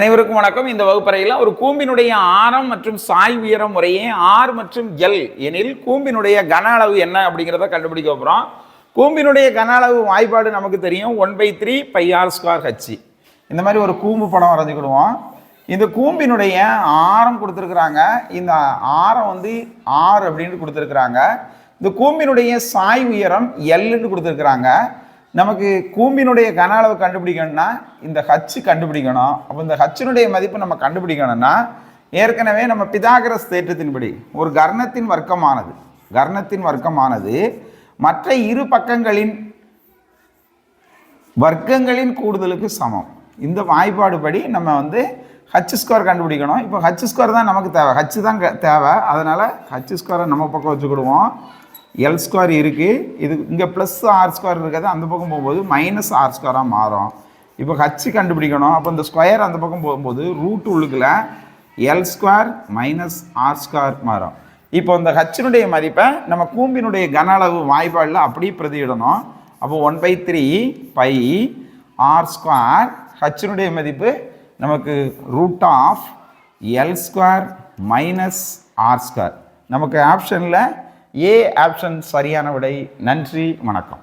அனைவருக்கும் வணக்கம். இந்த வகுப்பறையில் ஒரு கூம்பினுடைய ஆரம் மற்றும் சாய் உயரம் முறையே ஆர் மற்றும் எல் எனில் கூம்பினுடைய கன அளவு என்ன அப்படிங்கிறத கண்டுபிடிக்க போகிறோம் கூம்பினுடைய கன அளவு வாய்ப்பாடு நமக்கு தெரியும். One by three pi r square H இந்த மாதிரி ஒரு கூம்பு படம் வரைஞ்சிக்கிடுவோம். இந்த கூம்பினுடைய ஆரம் கொடுத்துருக்குறாங்க. இந்த ஆரம் வந்து ஆர் அப்படின்னு கொடுத்துருக்குறாங்க. இந்த கூம்பினுடைய சாய் உயரம் எல்லுன்னு கொடுத்துருக்குறாங்க. நமக்கு கூம்பினுடைய கன அளவு கண்டுபிடிக்கணும்னா இந்த ஹச்சு கண்டுபிடிக்கணும். அப்போ இந்த ஹச்சினுடைய மதிப்பு நம்ம கண்டுபிடிக்கணும்னா ஏற்கனவே நம்ம பிதாகரஸ் தேற்றத்தின்படி ஒரு கர்ணத்தின் வர்க்கமானது கர்ணத்தின் வர்க்கமானது மற்ற இரு பக்கங்களின் வர்க்கங்களின் கூடுதலுக்கு சமம். இந்த வாய்ப்பாடு படி நம்ம வந்து ஹச் ஸ்கொயர் கண்டுபிடிக்கணும். இப்போ ஹச் ஸ்கொயர் தான் நமக்கு தேவை. ஹச் தான் தேவை. அதனால் ஹச் ஸ்கொயரை நம்ம பக்கம் வச்சுக்கிடுவோம். எல் ஸ்கொயர் இருக்குது இது இங்கே ப்ளஸ் ஆர் ஸ்கொயர் இருக்கிறது அந்த பக்கம் போகும்போது மைனஸ் ஆர் ஸ்கொயராக மாறும். இப்போ ஹச் கண்டுபிடிக்கணும். அப்போ இந்த ஸ்கொயர் அந்த பக்கம் போகும்போது ரூட் உள்ளுக்குள்ள l square minus r square மாறும். இப்போ இந்த ஹச்சினுடைய மதிப்பை நம்ம கூம்பினுடைய கன அளவு வாய்ப்பாடில் அப்படியே பிரதியிடணும். அப்போ one by three pi r square ஹச்சினுடைய மதிப்பு நமக்கு root of l square minus r square நமக்கு ஆப்ஷனில் ஏ ஆப்ஷன் சரியான விடை. நன்றி வணக்கம்.